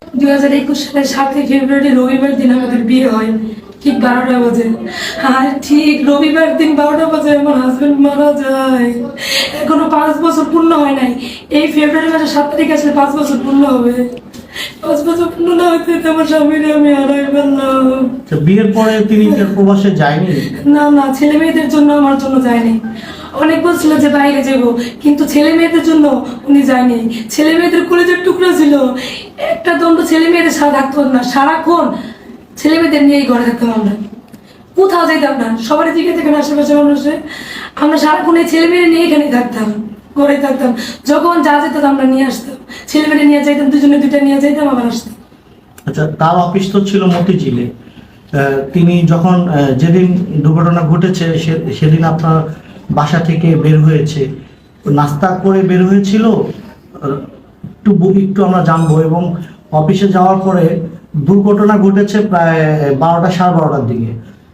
দুই হাজার একুশ সালের সাতই ফেব্রুয়ারি রবিবার দিন আমাদের বিয়ে হয়। ঠিক বারোটা বাজে। আর ঠিক রবিবার দিন বারোটা বাজে আমার হাজবেন্ড মারা যায়। এখনও পাঁচ বছর পূর্ণ হয় নাই। এই ফেব্রুয়ারি মাসের সাত তারিখ আসলে পাঁচ বছর পূর্ণ হবে। পাঁচ বছর পূর্ণ না হইতে হইতে আমার স্বামীরে আমি হারাই ফেললাম। বিয়ের পরে তিনি প্রবাসে যায়নি? না না ছেলে মেয়েদের জন্য আমার জন্য যায়নি। অনেক বলছিল যে বাইরে যাব, কিন্তু ছেলে মেয়েদের জন্য উনি যায়নি। ছেলে মেয়েদের কলেজের টুকরো ছিল। একটা দণ্ড ছেলে মেয়েদের সাথে থাকতো না, সারাক্ষণ ছেলে মেয়েদের নিয়েই ঘরে থাকতাম আমরা। কোথাও যাইতাম না সবার দিকে থেকে আশেপাশে মানুষে। আমরা সারাক্ষণ এই ছেলে মেয়ে নিয়ে এখানেই থাকতাম, ঘরে থাকতাম। যখন যা যেত আমরা নিয়ে আসতাম। ছেলে মেয়ে নিয়ে যাইতাম, দুজনে দুইটা নিয়ে যাইতাম, আবার আসতাম। আচ্ছা তার অফিস তো ছিল মতিঝিলে। তিনি যখন যেদিন দুর্ঘটনা ঘটেছে সেদিন আপনার বাসা থেকে বের হয়েছে। নাস্তা করে বের হয়েছিল। একটু একটু আমরা জানব এবং অফিসে যাওয়ার পরে দুর্ঘটনা ঘটেছে প্রায় বারোটা সাড়ে বারোটার দিকে।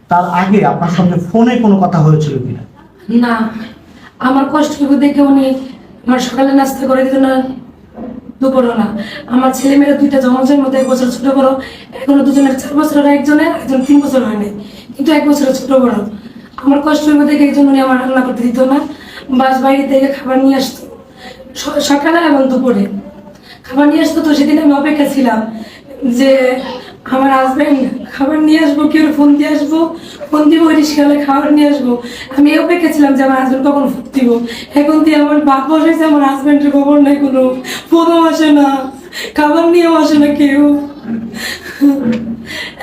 তার আগে আপনার সঙ্গে ফোনে কোনো কথা হয়েছিল কিনা? না। আমার কষ্টটুকু দেখে উনি আমার সকালে নাস্তা করে দিত না। দুপুরও না আমার ছেলে মেয়েরা দুইটা জমজের মধ্যে এক বছর ছোট বড়। এখনও দুজনের চার বছরের একজনের একজন তিন বছর হয়নি কিন্তু এক বছরের ছোট বড়। আমার কষ্টটুকু দেখে একজন উনি আমার রান্না করতে দিত না, বাস বাইরে থেকে খাবার নিয়ে আসতো। সকালে এবং দুপুরে। খাবার নিয়ে আসতো তো সেদিন আমি অপেক্ষা ছিলাম যে আমার হাজব্যান্ড খাবার নিয়ে আসব কেউ ফোন দিয়ে আসব? ফোন দিব রিক্সাওয়ালা খাবার নিয়ে আসব। আমি অপেক্ষা ছিলাম যে আমার হাজব্যান্ড কখন ফোন দিব। এখন দিয়ে আমার বাপ বসেছে, আমার হাজব্যান্ডের খবর নাই কোনো। ফোনও আসে না, খাবার নিয়েও আসে না কেউ।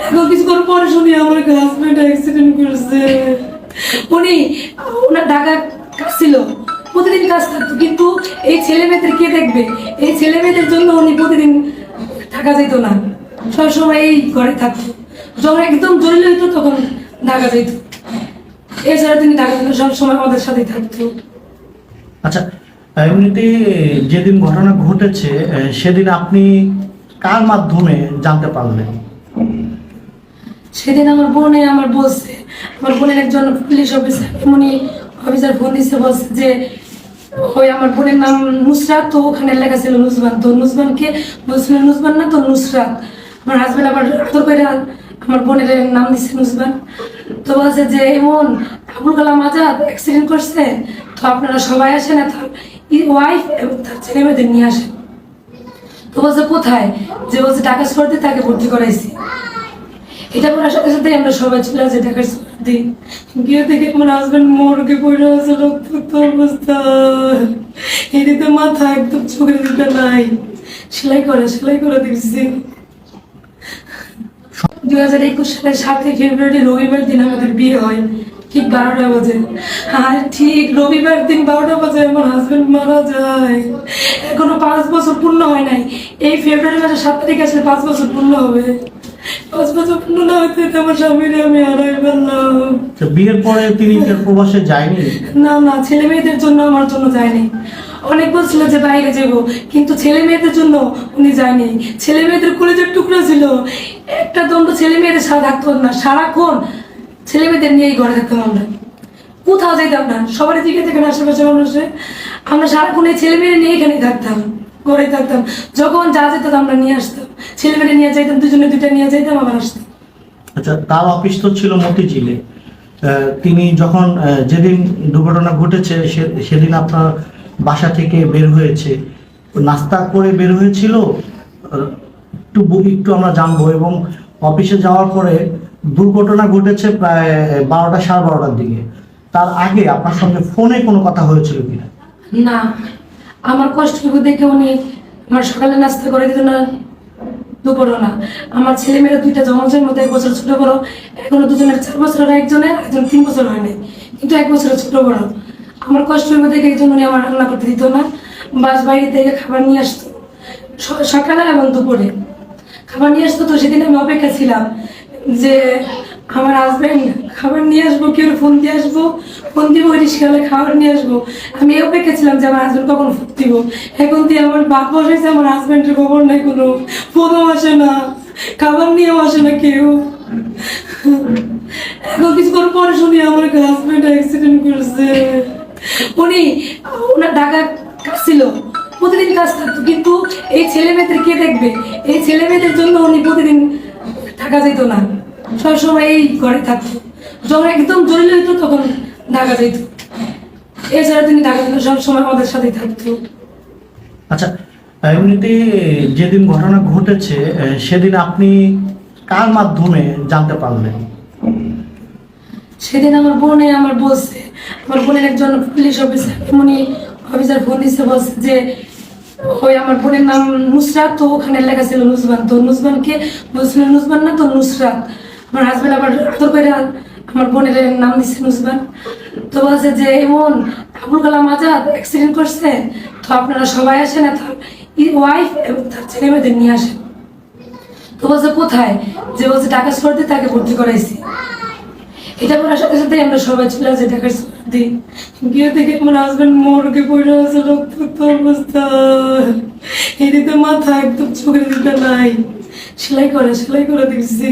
এখন কিছুক্ষণ পরে শুনি আমার হাজবেন্ড অ্যাক্সিডেন্ট করেছে। উনি ওনার ঢাকা ছিল প্রতিদিন কাজ থাকতো কিন্তু এই ছেলে মেয়েদের কে দেখবে? এই ছেলে মেয়েদের জন্য উনি প্রতিদিন থাকা যেত না। সবসময় এই ঘরে থাকতো। যখন একদম জরুরি হইতো তখন ঢাকা যেত এছাড়া তিনি ঢাকা যেত সবসময় আমাদের সাথে থাকতো। আচ্ছা এমনিতে যেদিন ঘটনা ঘটেছে সেদিন আপনি কার মাধ্যমে জানতে পারলেন? সেদিন আমার বোনে আমার বলছে আমার বোনের একজন পুলিশ অফিসার এমনই অফিসার ফোন দিচ্ছে বলছে যে, ওই আমার বোনের নাম নুসরাত, তো ওখানে লেখা ছিল নুসবান তো নুসবানকে বলছিল নুসবান না তো নুসরাত। আমার হাজবেন্ড আবার আদর করে আমার বোনের নাম দিচ্ছে নুসবান তো বলছে যে এমন আবুল কালাম আজাদ অ্যাক্সিডেন্ট করছে, তো আপনারা সবাই আসেন তার ওয়াইফ এবং তার ছেলে মেয়েদের নিয়ে আসেন। তো বলছে, কোথায়? যে বলছে টাকা সরতে তাকে ভর্তি করাইছি। এটা করার সাথে সাথে আমরা সবাই চলে আসি ঢাকার দিই গিয়ে দেখে আমার হাজবেন্ড মরকে পড়ে আছে, রক্তাক্ত অবস্থা। এদিকে মাথা একদম চোখের দিকে নাই। সেলাই করে সেলাই করে দিচ্ছি হাজার একুশ সালের সাতই ফেব্রুয়ারি রবিবার দিন আমাদের বিয়ে হয়, ঠিক বারোটা বাজে। আর ঠিক রবিবার দিন বারোটা বাজে আমার হাজবেন্ড মারা যায়। এখনও পাঁচ বছর পূর্ণ হয় নাই। এই ফেব্রুয়ারি মাসের সাত তারিখ আসলে পাঁচ বছর পূর্ণ হবে। পাঁচ বছর পূর্ণ না হইতে হইতে আমার স্বামীরে আমি হারাই ফেললাম। বিয়ের পরে তিনি প্রবাসে যায়নি? না না ছেলে মেয়েদের জন্য আমার জন্য যায়নি। অনেক বলছিল যে বাইরে যাব কিন্তু ছেলে মেয়েদের জন্য উনি যায়নি। ছেলে মেয়েদের কলেজের টুকরো ছিল। একটা দণ্ড ছেলে মেয়েদের থাকতো না সারাক্ষণ ছেলে মেয়েদের নিয়েই ঘরে থাকতাম আমরা। কোথাও যাইতাম না সবার দিকে থেকে আশেপাশে মানুষে। আমরা সারাক্ষণ এই ছেলে মেয়ে নিয়ে এখানেই থাকতাম। ঘরে থাকতাম। যখন যা যেত আমরা নিয়ে আসতাম। ছেলে মেয়ে নিয়ে যাইতাম দুজনে দুইটা নিয়ে যাইতাম আবার আসতাম। আচ্ছা তার অফিস তো ছিল মতিঝিলে। তিনি যখন যেদিন দুর্ঘটনা ঘটেছে সেদিন আপনার বাসা থেকে বের হয়েছে। নাস্তা করে বের হয়েছিল? একটু একটু আমরা জানব। এবং অফিসে যাওয়ার পরে দুর্ঘটনা ঘটেছে প্রায় বারোটা সাড়ে বারোটার দিকে। তার আগে আপনার সঙ্গে ফোনে কোনো কথা হয়েছিল কিনা? না। আমার কষ্টটুকু দেখে উনি আমার সকালে নাস্তা করে দিত না, দুপুরও না। আমার ছেলে মেয়েরা দুইটা জমজের মধ্যে এক বছর ছোট বড়, এখনও দুজনের চার বছরের একজনের একজন তিন বছর হয়নি কিন্তু এক বছরের ছোট বড়। আমার কষ্টটুকু দেখে একজন উনি আমার রান্না করতে দিত না, বাস বাইরে থেকে খাবার নিয়ে আসতো। সকালে এবং দুপুরে। খাবার নিয়ে আসতো তো সেদিন আমি অপেক্ষা ছিলাম যে আমার হাজবেন্ড খাবার নিয়ে আসব কেউ ফোন দিয়ে আসব? ফোন দিব রিক্সাওয়ালা খাবার নিয়ে আসব। আমি অপেক্ষা ছিলাম যে আমার হাজবেন্ড কখন ফোন দিব। এখন দিয়ে আমার বাপ বসেছে আমার হাজবেন্ডের খবর নাই কোনো। ফোনও আসে না, খাবার নিয়েও আসে না কেউ। এখন কিছুক্ষণ পরে শুনি আমার হাজবেন্ড অ্যাক্সিডেন্ট করেছে। উনি, ওনার কাজ ছিল, প্রতিদিন কাজ থাকতো, কিন্তু এই ছেলে মেয়েদের কে দেখবে? এই ছেলে মেয়েদের জন্য উনি প্রতিদিন থাকা যেত না। সবসময় এই ঘরে থাকতো যখন একদম জরুরি হইতো তখন ঢাকা যেত এছাড়া তিনি ঢাকা যেত সবসময় আমাদের সাথেই থাকতো। আচ্ছা এমনিতে যেদিন ঘটনা ঘটেছে সেদিন আপনি কার মাধ্যমে জানতে পারলেন? সেদিন আমার বোনে আমার বলছে আমার বোনের একজন পুলিশ অফিসার উনি অফিসার ফোন দিচ্ছে বলছে যে ওই আমার বোনের নাম নুসরাত তো ওখানে লেখা ছিল নুসবান তো নুসবানকে বলছিল নুসবান না তো নুসরাত। আমার হাজবেন্ড আবার আদর করে আমার বোনের নাম দিচ্ছে নুসবান তো বলছে যে এমন আবুল কালাম আজাদ অ্যাক্সিডেন্ট করছে, তো আপনারা সবাই আসেন তার ওয়াইফ এবং তার ছেলে মেয়েদের নিয়ে আসেন। তো বলছে, কোথায়? যে বলছে, ঢাকা শহরতে তাকে ভর্তি করাইছি। এটা বলার সাথে সাথে আমরা সবাই চলে আসি ঢাকার শহরতে গিয়ে দেখে আমার হাজবেন্ড মোরগে পড়ে আছে রক্তাক্ত অবস্থা। এদিকে মাথা একদম চোখের দিকে নাই। সেলাই করে সেলাই করে দেখছি